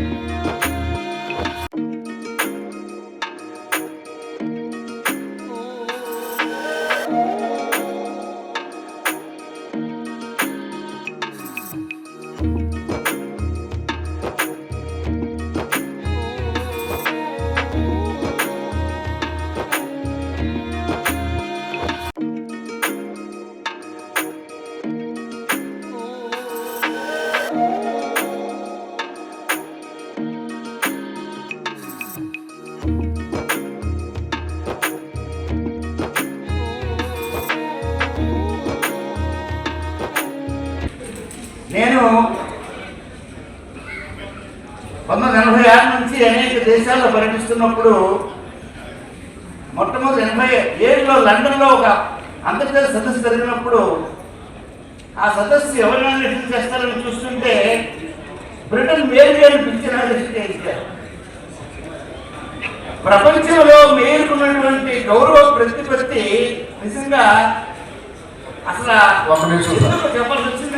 Bye. నేను పంతొమ్మిది ఎనభై ఆరు నుంచి అనేక దేశాల్లో పర్యటిస్తున్నప్పుడు మొట్టమొదటి ఎనభై ఏడులో లండన్లో ఒక అంతర్జాతీయ సదస్సు జరిగినప్పుడు ఆ సదస్సు ఎవరైనా లిస్ట్ చేస్తారని చూస్తుంటే బ్రిటన్ మేలు మేలు పిలిచిన లిస్ట్ చేయించారు. ప్రపంచంలో మేలుకున్నటువంటి గౌరవ ప్రతిపత్తి నిజంగా అసలు చెప్పాల్సి వచ్చింది.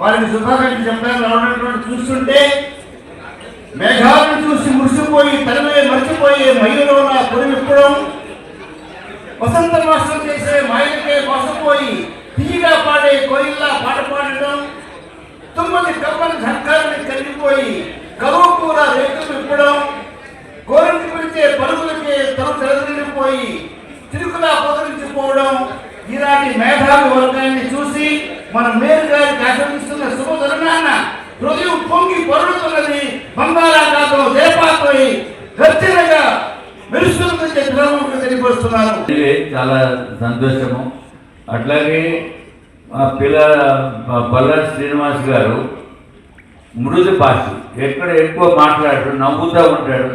వారికి శుభాకాంక్షలు చెప్పడానికి రావడం చూస్తుంటే మేఘాలను చూసి మురిసిపోయి తనమే మర్చిపోయే మయూరోన పొడివిప్పడం వసంత మాసం చేసే మాయకే మోసపోయి తీయగా పాడే కోయిల్లా పాట పాడడం తుమ్మని కప్పని ఝంకాలని కలిగిపోయి కలువ కూర రేకులు విప్పడం కోరిక పిలిచే పరుగులకే తల తెలదిరిపోయి తిరుగులా పొదరించిపోవడం ఇలాంటి మేధావి వర్గాన్ని చూసి మన మేరు గారికి ఆశిస్తున్న శుభతరుణాన హృదయం పొంగి పొరుడుతున్నది బంగాళాఖాతం దేపాతోయి గర్జనగా మెరుస్తున్నదని చెప్పి తెలియపరుస్తున్నాను. చాలా సంతోషము. అట్లాగే మా పిల్ల మా శ్రీనివాస్ గారు మృదు భాష ఎక్కడ ఎక్కువ మాట్లాడు నవ్వుతూ ఉంటాడు.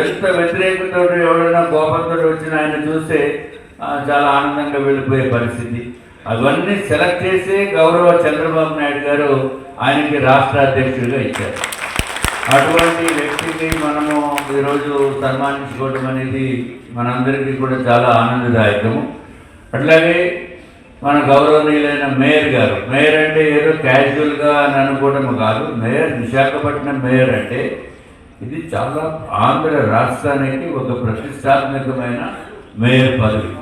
ఎంత వ్యతిరేకతో ఎవరైనా కోపంతో వచ్చిన ఆయన చూస్తే చాలా ఆనందంగా వెళ్ళిపోయే పరిస్థితి. అవన్నీ సెలెక్ట్ చేసి గౌరవ చంద్రబాబు నాయుడు గారు ఆయనకి రాష్ట్ర అధ్యక్షుడిగా ఇచ్చారు. అటువంటి వ్యక్తిని మనము ఈరోజు సన్మానించుకోవడం అనేది మనందరికీ కూడా చాలా ఆనందదాయకము. అట్లాగే మన గౌరవనీయులైన మేయర్ గారు మేయర్ అంటే ఏదో క్యాజువల్గా అని అనుకోవడం కాదు. మేయర్ విశాఖపట్నం మేయర్ అంటే ఇది చాలా ఆంధ్ర రాష్ట్రానికి ఒక ప్రతిష్టాత్మకమైన మేయర్ పదవి.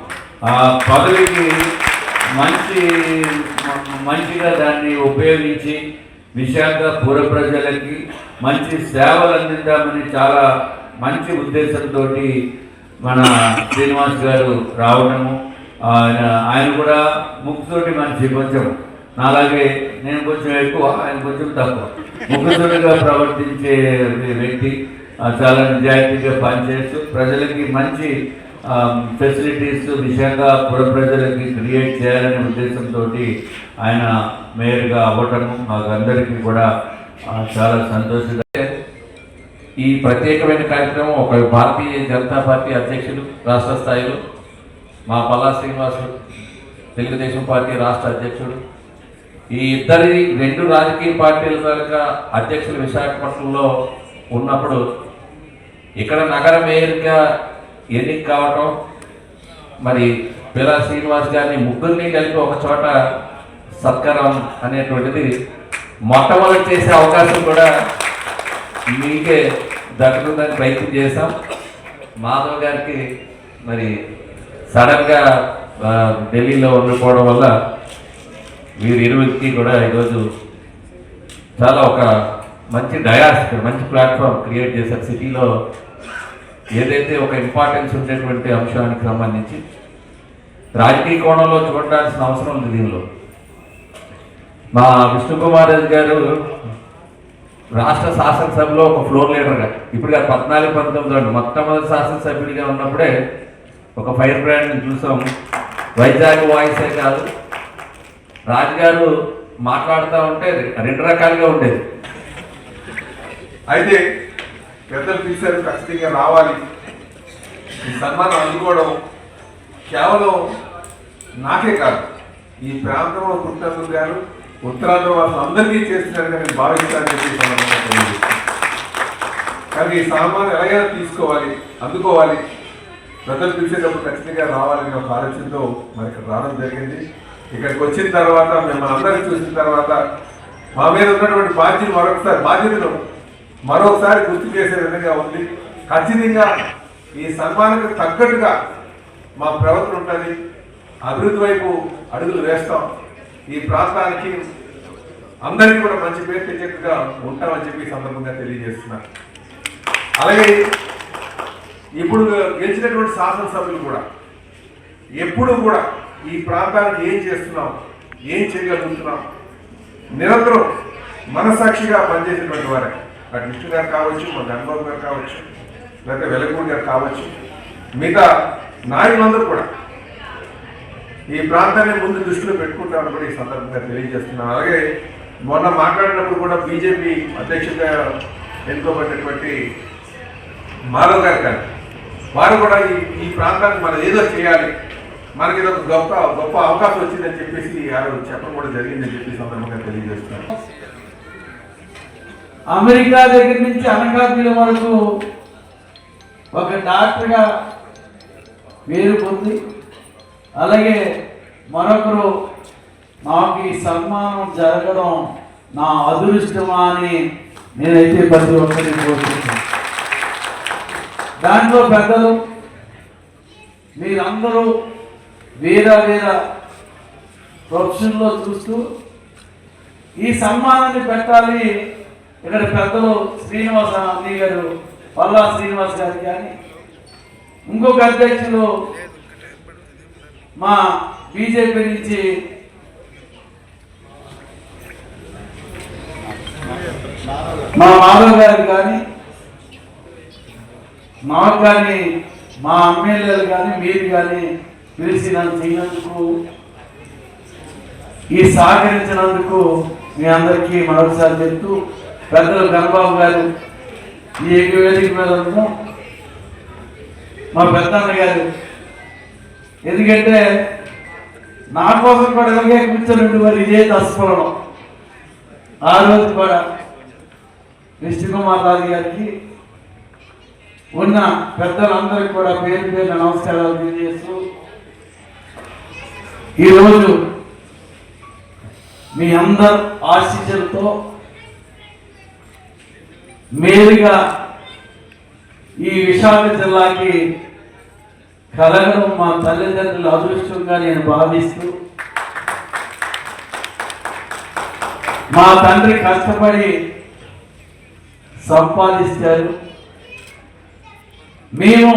ఆ పదవికి మంచి మంచిగా దాన్ని ఉపయోగించి విశాఖ పుర ప్రజలకి మంచి సేవలు అందిద్దామని చాలా మంచి ఉద్దేశంతో మన శ్రీనివాస్ గారు రావడము. ఆయన ఆయన కూడా ముక్కుతోటి మనిషి కొంచెం. నాలాగే నేను కొంచెం ఎక్కువ ఆయన కొంచెం తక్కువ. ముక్కుతోటిగా ప్రవర్తించే వ్యక్తి చాలా నిజాయితీగా పనిచేస్తూ ప్రజలకి మంచి ఫెసిలిటీస్ విశాఖ పుర ప్రజలకి క్రియేట్ చేయాలనే ఉద్దేశంతో ఆయన మేయర్గా అవ్వటము మాకు అందరికీ కూడా చాలా సంతోషంగా ఈ ప్రత్యేకమైన కార్యక్రమం ఒక భారతీయ జనతా పార్టీ అధ్యక్షులు రాష్ట్ర స్థాయిలో మా పల్లా శ్రీనివాసు తెలుగుదేశం పార్టీ రాష్ట్ర అధ్యక్షుడు. ఈ ఇద్దరి రెండు రాజకీయ పార్టీల తాలూకా అధ్యక్షులు విశాఖపట్నంలో ఉన్నప్పుడు ఇక్కడ నగర మేయర్గా ఎన్నిక కావటం మరి పిల్ల శ్రీనివాస్ గారిని ముగ్గురిని కలిపి ఒక చోట సత్కారం అనేటువంటిది మొట్టమొదటి చేసే అవకాశం కూడా మీకే దక్కుతుందని ప్రయత్నం చేశాం. మాధవ్ గారికి మరి సడన్గా ఢిల్లీలో ఉండిపోవడం వల్ల వీరు ఇరువురికి కూడా ఈరోజు చాలా ఒక మంచి డయాస్ మంచి ప్లాట్ఫామ్ క్రియేట్ చేశారు. సిటీలో ఏదైతే ఒక ఇంపార్టెన్స్ ఉండేటువంటి అంశానికి సంబంధించి రాజకీయ కోణంలో చూడాల్సిన అవసరం ఉంది దీనిలో. మా విష్ణుకుమార్ రెడ్డి గారు రాష్ట్ర శాసనసభలో ఒక ఫ్లోర్ లీడర్గా ఇప్పుడు గారు పద్నాలుగు పంతొమ్మిది అండి మొట్టమొదటి శాసనసభ్యుడిగా ఉన్నప్పుడే ఒక ఫైర్ బ్రాండ్ని చూసాం. వైజాగ్ వాయిసే కాదు. రాజుగారు మాట్లాడుతూ ఉంటే రెండు రకాలుగా ఉండేది. అయితే పెద్దలు పిలిచారు ఖచ్చితంగా రావాలి. ఈ సన్మానం అందుకోవడం కేవలం నాకే కాదు. ఈ ప్రాంతంలో పుట్టినందుకు గారు ఉత్తరాంధ్ర వాళ్ళు అందరికీ చేస్తున్నారు కానీ భావిస్తానని చెప్పి కానీ ఈ సామాను ఎలాగైనా తీసుకోవాలి అందుకోవాలి. పెద్దలు పిలిచేటప్పుడు ఖచ్చితంగా రావాలని ఒక ఆలోచనతో మరి ఇక్కడ రావడం జరిగింది. ఇక్కడికి వచ్చిన తర్వాత మిమ్మల్ని అందరినీ చూసిన తర్వాత మా మీద ఉన్నటువంటి బాధ్యత మరొకసారి బాధ్యతను మరొకసారి గుర్తు చేసే విధంగా ఉంది. ఖచ్చితంగా ఈ సన్మానానికి తగ్గట్టుగా మా ప్రవర్తన ఉంటుంది. అభివృద్ధి వైపు అడుగులు వేస్తాం. ఈ ప్రాంతానికి అందరికీ కూడా మంచి పేరు తెచ్చేట్టుగా ఉంటామని చెప్పి సందర్భంగా తెలియజేస్తున్నారు అలాగే ఇప్పుడు గెలిచినటువంటి శాసనసభ్యులు కూడా ఎప్పుడు కూడా ఈ ప్రాంతానికి ఏం చేస్తున్నాం ఏం చేయగలుగుతున్నాం నిరంతరం మనసాక్షిగా పనిచేసినటువంటి వారే. అటు విష్ణు గారు కావచ్చు మా ధనబాబు గారు కావచ్చు లేకపోతే వెలగూడి గారు కావచ్చు మిగతా నాయకులందరూ కూడా ఈ ప్రాంతాన్ని ముందు దృష్టిలో పెట్టుకుంటామని కూడా ఈ సందర్భంగా తెలియజేస్తున్నాను. అలాగే మొన్న మాట్లాడినప్పుడు కూడా బీజేపీ అధ్యక్షుడిగా ఎన్నుకోబడినటువంటి మాధవ్ గారు కానీ వారు కూడా ఈ ఈ ప్రాంతానికి మనం ఏదో చేయాలి మనకి ఇది ఒక గొప్ప గొప్ప అవకాశం వచ్చిందని చెప్పేసి ఆ చెప్పడం కూడా జరిగిందని చెప్పి సందర్భంగా తెలియజేస్తున్నాను. అమెరికా దగ్గర నుంచి అనకాపల్లి వరకు ఒక డాక్టర్గా పేరు పొంది అలాగే మరొకరు నాకు ఈ సన్మానం జరగడం నా అదృష్టమా అని నేనైతే ప్రతి ఒక్కరిని కోరుకుంటున్నాను. దాంట్లో పెద్దలు మీరందరూ వేరే వేరే ప్రొఫెషన్లో చూస్తూ ఈ సన్మానాన్ని పెట్టాలి ఇక్కడ పెద్దలు శ్రీనివాస అన్నయ్య గారు పల్లా శ్రీనివాస్ గారు కానీ ఇంకొక అధ్యక్షులు మా బీజేపీ నుంచి మా మాధవ్ గారు కానీ మాకు కానీ మా ఎమ్మెల్యేలు కానీ మీరు కానీ పిలిచి నన్ను చేయనందుకు ఈ సహకరించినందుకు మీ అందరికీ మరొకసారి చెప్తూ పెద్దలు కన్నబాబు గారు ఈ ఏక వేదిక మీద మా పెద్దన్న గారు. ఎందుకంటే నా కోసం కూడా ఇలాగే కూర్చొని మరి ఇదే దశపడడం ఆ రోజు కూడా విష్ణుకుమార్ రాజు గారికి ఉన్న పెద్దలందరికీ కూడా పేరు పేరు నమస్కారాలు తెలియజేస్తూ ఈరోజు మీ అందరు ఆశీస్సులతో మేలుగా ఈ విశాఖ జిల్లాకి కలగడం మా తల్లిదండ్రుల అదృష్టంగా నేను భావిస్తూ మా తండ్రి కష్టపడి సంపాదిస్తారు. మేము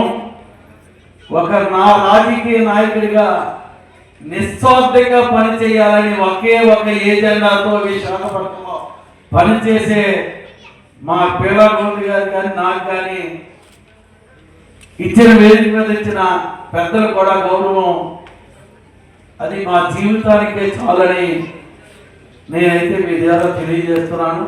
ఒక నా రాజకీయ నాయకుడిగా నిస్వార్థంగా పనిచేయాలని ఒకే ఒక ఏజెండాతో విశాఖపట్నంలో పనిచేసే మా పిల్లగోండి గారు కానీ నాకు కానీ ఇచ్చిన వేదిక మీద ఇచ్చిన పెద్దలు కూడా గౌరవం. అది మా జీవితానికే చాలని నేనైతే మీ ద్వారా తెలియజేస్తున్నాను.